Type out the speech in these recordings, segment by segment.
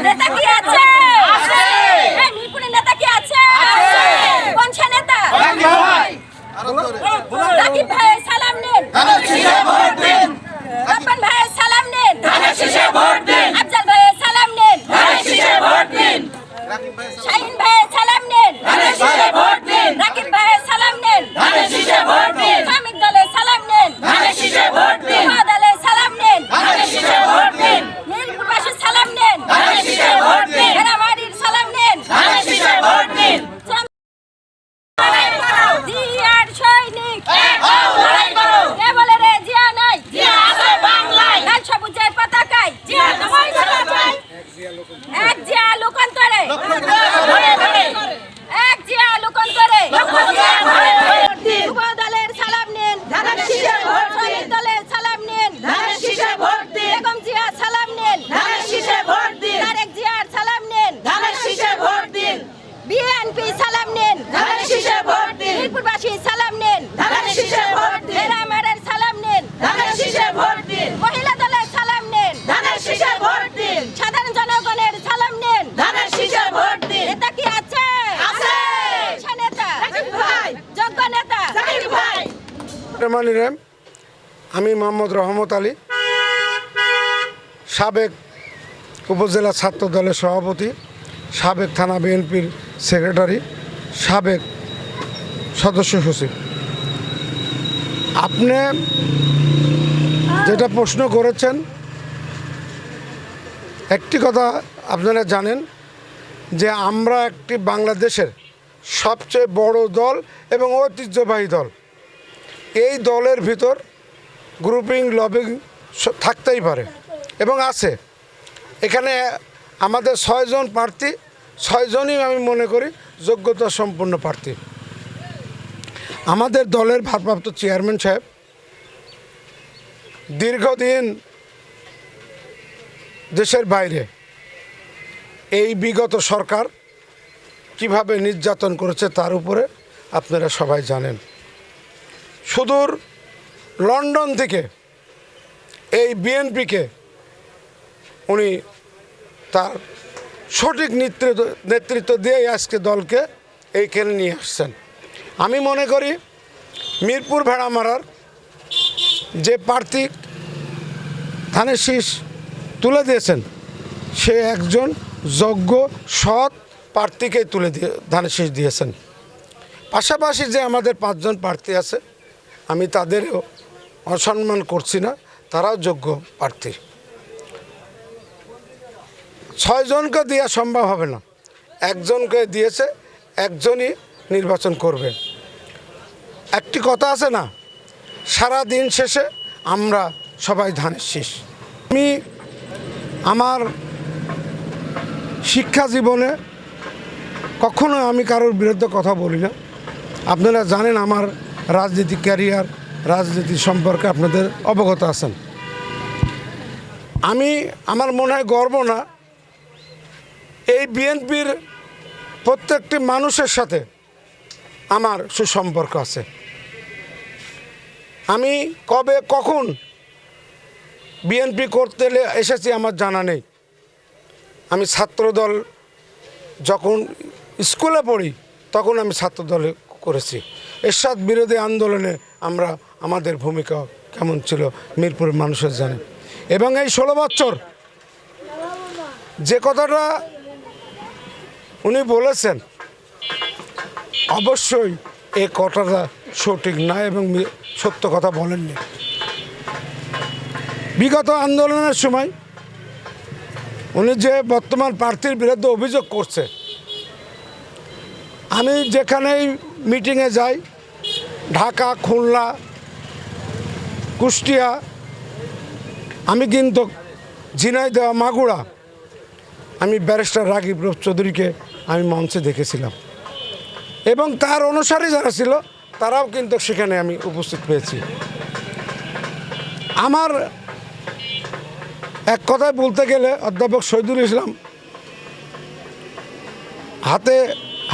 নেতা কি আছে? এই মিরপুরের নেতা কি আছে? কোন সে নেতা? রাকিব ভাই। সালাম নিন। আপন ভাই সালাম নিন। আফজাল ভাই সালাম নিন। শাহিন கொலை রহমানি র্যাম আমি মোহাম্মদ রহমত আলী, সাবেক উপজেলা ছাত্র দলের সভাপতি, সাবেক থানা বিএনপির সেক্রেটারি, সাবেক সদস্য সচিব। আপনি যেটা প্রশ্ন করেছেন, একটি কথা আপনারা জানেন যে আমরা একটি বাংলাদেশের সবচেয়ে বড় দল এবং ঐতিহ্যবাহী দল। এই দলের ভিতর গ্রুপিং লবিং থাকতেই পারে এবং আছে। এখানে আমাদের ছয়জন প্রার্থী ছয়জনই আমি মনে করি যোগ্যতা সম্পন্ন প্রার্থী। আমাদের দলের ভারপ্রাপ্ত চেয়ারম্যান সাহেব দীর্ঘদিন দেশের বাইরে। এই বিগত সরকার কীভাবে নির্যাতন করেছে তার উপরে আপনারা সবাই জানেন। সুদূর লন্ডন থেকে এই বিএনপিকে উনি তার সঠিক নেতৃত্ব নেতৃত্ব দিয়ে আজকে দলকে এইখানে নিয়ে আসছেন। আমি মনে করি মিরপুর ভেড়ামারার যে প্রার্থী ধানের শীষ তুলে দিয়েছেন, সে একজন যোগ্য, সৎ প্রার্থীকেই তুলে দিয়ে ধানের শীষ দিয়েছেন। পাশাপাশি যে আমাদের পাঁচজন প্রার্থী আছে আমি তাদেরও অসম্মান করছি না, তারাও যোগ্য প্রার্থী। ছয়জনকে দেওয়া সম্ভব হবে না। একজনকে দিয়েছে, একজনই নির্বাচন করবে। একটি কথা আছে না, সারা দিন শেষে আমরা সবাই ধানের শীষ। আমি আমার শিক্ষা জীবনে কখনো আমি কারোর বিরুদ্ধে কথা বলি না। আপনারা জানেন আমার রাজনীতি ক্যারিয়ার, রাজনীতি সম্পর্কে আপনাদের অবগত আছেন। আমি, আমার মনে হয় গর্ব না, এই বিএনপির প্রত্যেকটি মানুষের সাথে আমার সুসম্পর্ক আছে। আমি কবে, কখন বিএনপি করতে এসেছি আমার জানা নেই। আমি ছাত্রদল যখন স্কুলে পড়ি, তখন আমি ছাত্রদলে করেছি। এরশাদ বিরোধী আন্দোলনে আমরা, আমাদের ভূমিকা কেমন ছিল মিরপুরের মানুষের জানে। এবং এই ষোলো বছর যে কথাটা উনি বলেছেন, অবশ্যই এ কথাটা সঠিক না এবং সত্য কথা বলেননি। বিগত আন্দোলনের সময় উনি যে বর্তমান প্রার্থীর বিরুদ্ধে অভিযোগ করছে আমি যেখানেই মিটিংয়ে যাই, ঢাকা, খুলনা, কুষ্টিয়া, আমি কিন্তু ঝিনাইদহ, মাগুরা, আমি ব্যারিস্টার রাগিব রূপ চৌধুরীকে আমি মঞ্চে দেখেছিলাম। এবং তার অনুসারী যারা ছিল, তারাও কিন্তু সেখানে আমি উপস্থিত পেয়েছি। আমার এক কথায় বলতে গেলে, অধ্যাপক শহীদুল ইসলাম হাতে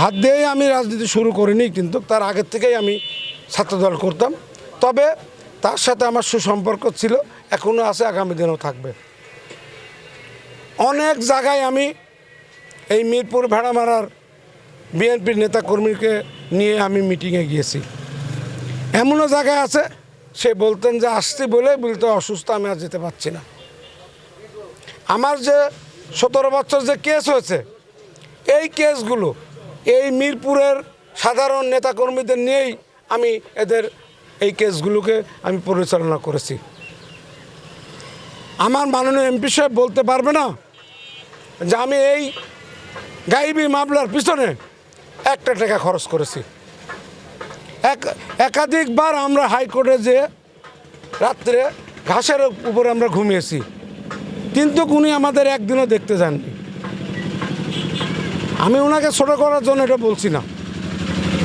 হাত দিয়েই আমি রাজনীতি শুরু করিনি, কিন্তু তার আগের থেকেই আমি ছাত্রদল করতাম। তবে তার সাথে আমার সুসম্পর্ক ছিল এখনও আছে, আগামী দিনেও থাকবে। অনেক জায়গায় আমি এই মিরপুর ভেড়ামারার বিএনপির নেতাকর্মীকে নিয়ে আমি মিটিংয়ে গিয়েছি। এমনও জায়গায় আছে, সে বলতেন যে আসছি বলে বলতে অসুস্থ, আমি আর যেতে পারছি না। আমার যে সতেরো বছর যে কেস হয়েছে, এই কেসগুলো এই মিরপুরের সাধারণ নেতাকর্মীদের নিয়েই আমি এদের এই কেসগুলোকে আমি পরিচালনা করেছি। আমার মাননীয় এমপি সাহেব বলতে পারবে না যে আমি এই গাইবি মামলার পিছনে একটা টাকা খরচ করেছি। এক, একাধিকবার আমরা হাইকোর্টে যে রাত্রে ঘাসের উপরে আমরা ঘুমিয়েছি, কিন্তু উনি আমাদের একদিনও দেখতে যাননি। আমি ওনাকে ছোটো করার জন্য এটা বলছি না।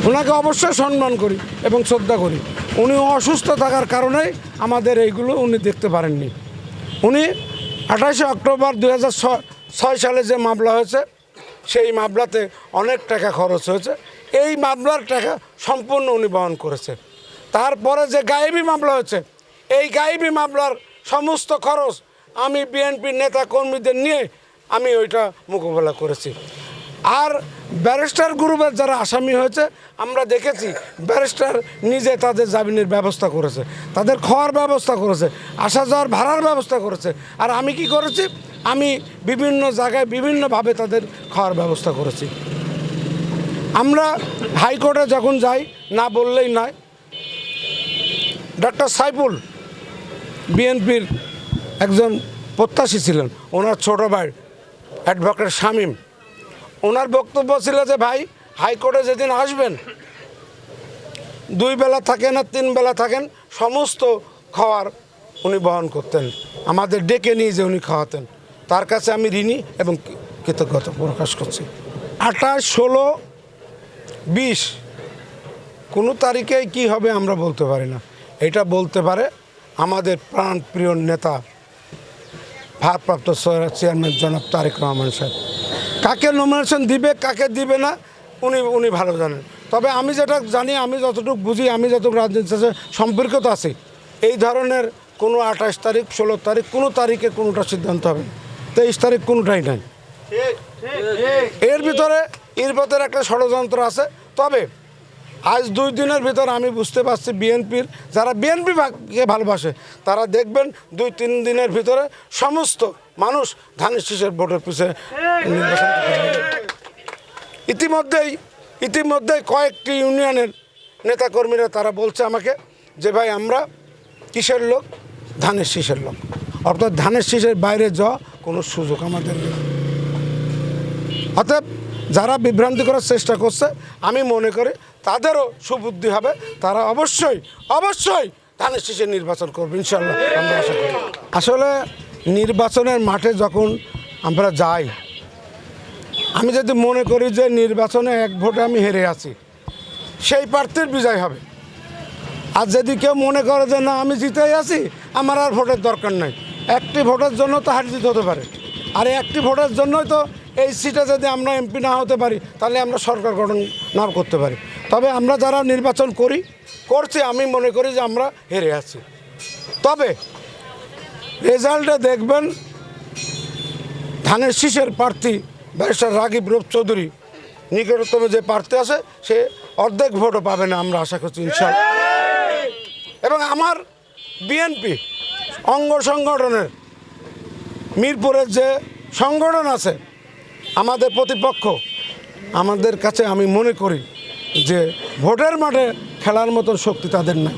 ওনাকে অবশ্যই সম্মান করি এবং শ্রদ্ধা করি। উনি অসুস্থ থাকার কারণে আমাদের এইগুলো উনি দেখতে পারেননি। উনি আঠাশে অক্টোবর দু ছয় সালে যে মামলা হয়েছে, সেই মামলাতে অনেক টাকা খরচ হয়েছে। এই মামলার টাকা সম্পূর্ণ উনি বহন করেছে তারপরে যে গায়েবী মামলা হয়েছে, এই গায়েবী মামলার সমস্ত খরচ আমি বিএনপির নেতা কর্মীদের নিয়ে আমি ওইটা মোকাবেলা করেছি। আর ব্যারিস্টার গ্রুপের যারা আসামি হয়েছে, আমরা দেখেছি ব্যারিস্টার নিজে তাদের জামিনের ব্যবস্থা করেছে, তাদের খাওয়ার ব্যবস্থা করেছে, আসা যাওয়ার ভাড়ার ব্যবস্থা করেছে। আর আমি কি করেছি? আমি বিভিন্ন জায়গায় বিভিন্নভাবে তাদের খাওয়ার ব্যবস্থা করেছি। আমরা হাইকোর্টে যখন যাই, না বললেই নয় ডক্টর সাইফুল বিএনপির একজন প্রত্যাশী ছিলেন, ওনার ছোটো ভাই, অ্যাডভোকেট শামীম। ওনার বক্তব্য ছিল যে, ভাই, হাইকোর্টে যেদিন আসবেন, দুই বেলা থাকেন আর তিন বেলা থাকেন, সমস্ত খাওয়ার উনি বহন করতেন। আমাদের ডেকে নিয়ে যে উনি খাওয়াতেন। তার কাছে আমি ঋণী এবং কৃতজ্ঞতা প্রকাশ করছি। আঠাশ, ষোলো, বিশ, কোনো তারিখে কি হবে আমরা বলতে পারি না। এটা বলতে পারে আমাদের প্রাণপ্রিয় নেতা, ভারপ্রাপ্ত চেয়ারম্যান জনাব তারেক রহমান সাহেব। কাকে নমিনেশন দিবে, কাকে দিবে না, উনি উনি ভালো জানেন। তবে আমি যেটা জানি, আমি যতটুকু বুঝি, আমি যতটুকু রাজনীতির সাথে সম্পর্কিত আছি। এই ধরনের কোনো আঠাশ তারিখ, ষোলো তারিখ, কোনো তারিখে কোনোটা সিদ্ধান্ত হবে। তেইশ তারিখ কোনোটাই নাই। এর ভিতরে এর ভিতরে একটা ষড়যন্ত্র আছে। তবে আজ দুই দিনের ভিতর আমি বুঝতে পারছি বিএনপির, যারা বিএনপি কে ভালোবাসে, তারা দেখবেন দুই, তিন দিনের ভিতরে সমস্ত মানুষ ধানের শীষের ভোটের পিছিয়ে নির্বাচন ইতিমধ্যেই ইতিমধ্যেই কয়েকটি ইউনিয়নের নেতাকর্মীরা তারা বলছে আমাকে যে, ভাই, আমরা কিসের লোক? ধানের শীষের লোক। অর্থাৎ ধানের শীষের বাইরে যাওয়া কোনো সুযোগ আমাদের নেই। অতএব যারা বিভ্রান্তি করার চেষ্টা করছে, আমি মনে করি তাদেরও সুবুদ্ধি হবে। তারা অবশ্যই অবশ্যই ধানের শীষে নির্বাচন করবে ইনশাল্লাহ আমরা আশা করি। আসলে নির্বাচনের মাঠে যখন আমরা যাই, আমি যদি মনে করি যে নির্বাচনে এক ভোটে আমি হেরে আছি, সেই প্রার্থীর বিজয় হবে। আর যদি কেউ মনে করে যে না, আমি জিতেই আছি, আমার আর ভোটের দরকার নাই। একটি ভোটের জন্য তো হার জিত হতে পারে। আর একটি ভোটের জন্যই তো এই সিটে যদি আমরা এমপি না হতে পারি, তাহলে আমরা সরকার গঠন নাও করতে পারি। তবে আমরা যারা নির্বাচন করি, করছি, আমি মনে করি যে আমরা হেরে আছি। তবে রেজাল্টে দেখবেন, ধানের শীষের প্রার্থী ব্যারিস্টার রাগিব রূপ চৌধুরী, নিকটতম যে প্রার্থী আছে, সে অর্ধেক ভোটও পাবে না আমরা আশা করছি ইনশাল এবং আমার বিএনপি অঙ্গ সংগঠনের মিরপুরের যে সংগঠন আছে, আমাদের প্রতিপক্ষ, আমাদের কাছে আমি মনে করি যে ভোটের মাঠে খেলার মতন শক্তি তাদের নাই।